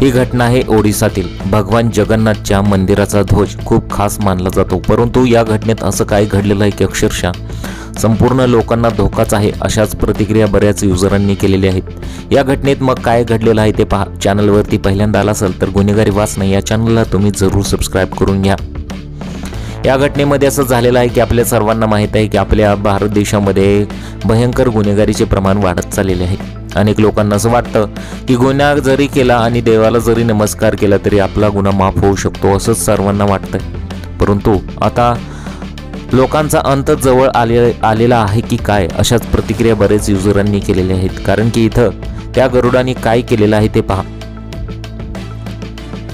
ही घटना आहे ओडिसातील भगवान जगन्नाथच्या मंदिराचा ध्वज खूप खास मानला जातो. परंतु या घटनेत असं काय घडलेलं आहे की अक्षरशः संपूर्ण लोकांना धोकाच आहे अशाच प्रतिक्रिया बऱ्याच युजरांनी केलेल्या आहेत. या घटनेत मग काय घडलेलं आहे ते पहा. चॅनलवरती पहिल्यांदा आला असेल तर गुन्हेगारी वाचणं या चॅनलला तुम्ही जरूर सबस्क्राईब करून घ्या. या घटनेमध्ये असं झालेलं आहे की आपल्या सर्वांना माहीत आहे की आपल्या भारत देशामध्ये भयंकर गुन्हेगारीचे प्रमाण वाढत चाललेले आहे. अनेक लोकांना असं वाटतं की गुन्हा जरी केला आणि देवाला जरी नमस्कार केला तरी आपला गुन्हा माफ होऊ शकतो असंच सर्वांना वाटतंय. परंतु आता लोकांचा अंत जवळ आले आलेला आहे की काय अशाच प्रतिक्रिया बरेच युजरांनी केलेल्या आहेत. कारण की इथं त्या गरुडाने काय केलेलं आहे ते पहा.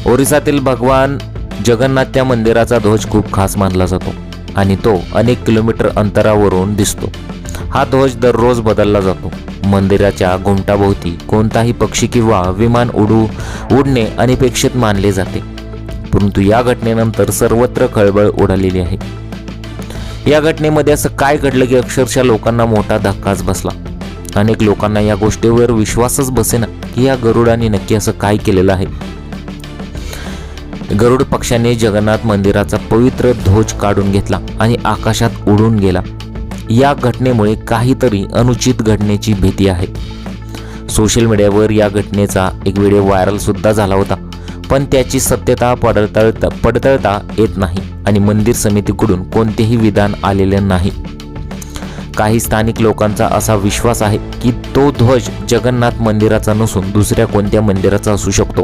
ओरिसातील भगवान जगन्नाथ त्या मंदिराचा ध्वज खूप खास मानला जातो आणि तो अनेक किलोमीटर अंतरावरून दिसतो. हा ध्वज दररोज बदलला जातो. मंदिराच्या घुमटाभोवती कोणताही पक्षी किंवा विमान उडू उडणे अनपेक्षित मानले जाते. परंतु या घटनेनंतर सर्वत्र खळबळ उडालेली आहे. या घटनेमध्ये असं काय घडलं की अक्षरशः लोकांना मोठा धक्काच बसला. अनेक लोकांना या गोष्टीवर विश्वासच बसेना की या गरुडाने नक्की असं काय केलेलं आहे. गरुड पक्षाने जगन्नाथ मंदिराचा पवित्र ध्वज काढून घेतला आणि आकाशात उडून गेला. या घटनेमुळे काहीतरी अनुचित घडण्याची भीती आहे. सोशल मीडियावर या घटनेचा एक व्हिडिओ व्हायरलसुद्धा झाला होता. पण त्याची सत्यता पडताळता पडताळता येत नाही आणि मंदिर समितीकडून कोणतेही विधान आलेले नाही. काही स्थानिक लोकांचा असा विश्वास आहे की तो ध्वज जगन्नाथ मंदिराचा नसून दुसऱ्या कोणत्या मंदिराचा असू शकतो.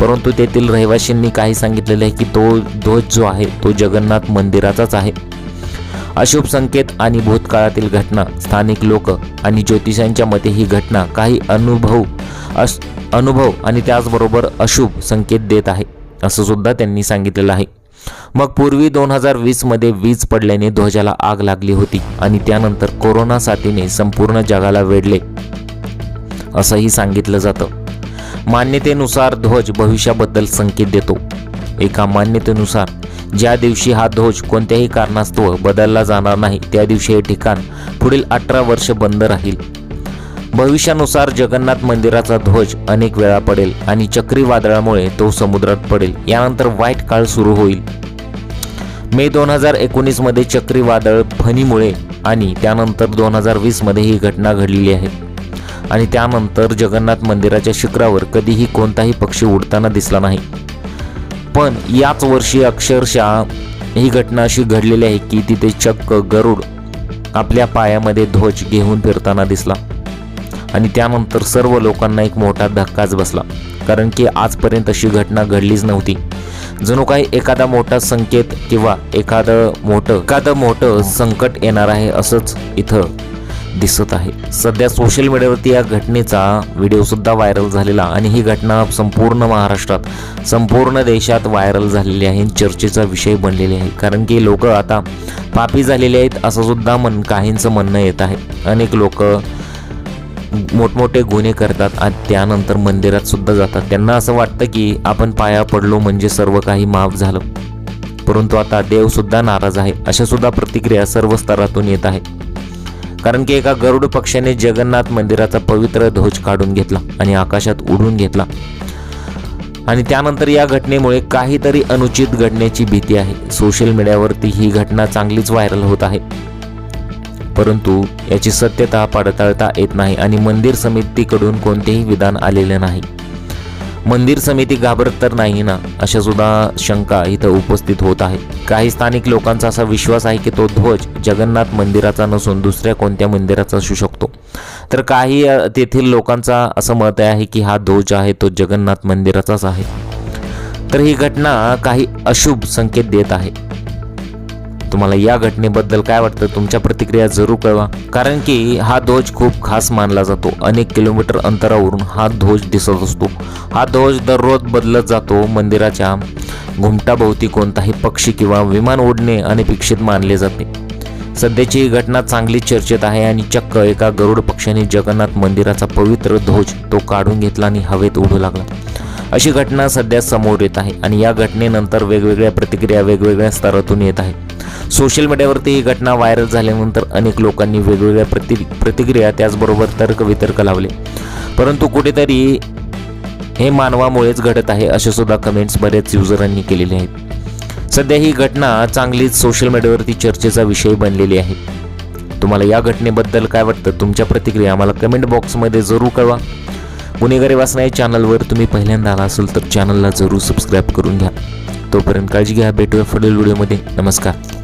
परंतु तेथील रहिवाशींनी काही सांगितलेलं आहे की तो ध्वज जो आहे तो जगन्नाथ मंदिराचाच आहे. अशुभ संकेत आणि भूतकाळातील घटना स्थानिक लोक आणि ज्योतिषांच्या मते ही घटना काही अनुभव अस अनुभव आणि त्याचबरोबर अशुभ संकेत देत आहे असं सुद्धा त्यांनी सांगितलेलं आहे. मग पूर्वी दोन हजार वीसमध्ये वीज पडल्याने ध्वजाला आग लागली होती आणि त्यानंतर कोरोना साथीने संपूर्ण जगाला वेढले असंही सांगितलं जातं. मान्यतेनुसार ध्वज भविष्याबद्दल संकेत देतो. एका मान्यतेनुसार ज्या दिवशी हा ध्वज कोणत्याही कारणास्तव बदलला जाणार नाही त्या दिवशी हे ठिकाण पुढील अठरा वर्ष बंद राहील. भविष्यानुसार जगन्नाथ मंदिराचा ध्वज अनेक वेळा पडेल आणि चक्रीवादळामुळे तो समुद्रात पडेल. यानंतर वाईट काळ सुरू होईल. मे दोन हजार एकोणीसमध्ये चक्रीवादळ फणीमुळे आणि त्यानंतर दोन हजार वीसमध्ये ही घटना घडलेली आहे. आणि त्यानंतर जगन्नाथ मंदिराच्या शिखरावर कधीही कोणताही पक्षी उडताना दिसला नाही. पण याच वर्षी अक्षरशः ही घटना अशी घडलेली आहे की तिथे चक्क गरुड आपल्या पायामध्ये ध्वज घेऊन फिरताना दिसला. आणि त्यानंतर सर्व लोकांना एक मोठा धक्काच बसला. कारण की आजपर्यंत अशी घटना घडलीच नव्हती. जणू काही एखादा मोठा संकेत किंवा एखादं मोठं एखादं मोठं संकट येणार आहे असंच इथं दिसत आहे. सध्या सोशल मीडियावरती या घटनेचा व्हिडिओ सुद्धा व्हायरल झालेला आणि ही घटना संपूर्ण महाराष्ट्रात संपूर्ण देशात व्हायरल झालेली आहे चर्चेचा विषय बनलेली आहे. कारण की लोक आता पापी झालेले आहेत असं सुद्धा मन काहींचं म्हणणं येत आहे. अनेक लोक मोठमोठे गुन्हे करतात आणि त्यानंतर मंदिरात सुद्धा जातात. त्यांना असं वाटतं की आपण पाया पडलो म्हणजे सर्व काही माफ झालं. परंतु आता देव सुद्धा नाराज आहे. अशा सुद्धा प्रतिक्रिया सर्व स्तरातून येत आहे. कारण की एका गरुड पक्षाने जगन्नाथ मंदिराचा पवित्र ध्वज काढून घेतला आणि आकाशात उडून घेतला. आणि त्यानंतर या घटनेमुळे काहीतरी अनुचित घडण्याची भीती आहे. सोशल मीडियावरती ही घटना चांगलीच व्हायरल होत आहे. परंतु याची सत्यता पडताळता येत नाही आणि मंदिर समितीकडून कोणतेही विधान आलेले नाही. मंदिर समिती घाबरत तर नाही ना? अशा सुद्धा शंका इथं उपस्थित होत आहे. काही स्थानिक लोकांचा असा विश्वास आहे की तो ध्वज जगन्नाथ मंदिराचा नसून दुसऱ्या कोणत्या मंदिराचा असू शकतो. तर काही तेथील लोकांचा असं मत आहे की हा ध्वज आहे तो जगन्नाथ मंदिराचाच आहे. तर ही घटना काही अशुभ संकेत देत आहे. तुम्हाला या घटनेबद्दल काय वाटतं? तुमच्या प्रतिक्रिया जरूर कळवा. कारण की हा ध्वज खूप खास मानला जातो. अनेक किलोमीटर अंतरावरून हा ध्वज दिसत असतो. हा ध्वज दररोज बदलत जातो. मंदिराच्या घुमटाभोवती कोणताही पक्षी किंवा विमान उडणे अनपेक्षित मानले जाते. सध्याची ही घटना चांगली चर्चेत आहे आणि चक्क एका गरुड पक्षाने जगन्नाथ मंदिराचा पवित्र ध्वज तो काढून घेतला आणि हवेत उडू लागला. अशी घटना सध्या समोर येत आहे आणि या घटनेनंतर वेगवेगळ्या प्रतिक्रिया वेगवेगळ्या स्तरातून येत आहे. सोशल मीडियावरती ही घटना व्हायरल झाल्यानंतर अनेक लोकांनी वेगवेगळ्या प्रति प्रतिक्रिया त्याचबरोबर तर्कवितर्क लावले. परंतु कुठेतरी हे मानवामुळेच घडत आहे असे सुद्धा कमेंट्स बऱ्याच युजरांनी केलेले आहेत. सध्या ही घटना चांगलीच सोशल मीडियावरती चर्चेचा विषय बनलेली आहे. तुम्हाला या घटनेबद्दल काय वाटतं? तुमच्या प्रतिक्रिया आम्हाला कमेंट बॉक्समध्ये जरूर कळवा. गुन्हेगारी वाचना या चॅनलवर तुम्ही पहिल्यांदा आला असेल तर चॅनलला जरूर सबस्क्राईब करून घ्या. तोपर्यंत काळजी घ्या. भेटूया पुढील व्हिडिओमध्ये नमस्कार.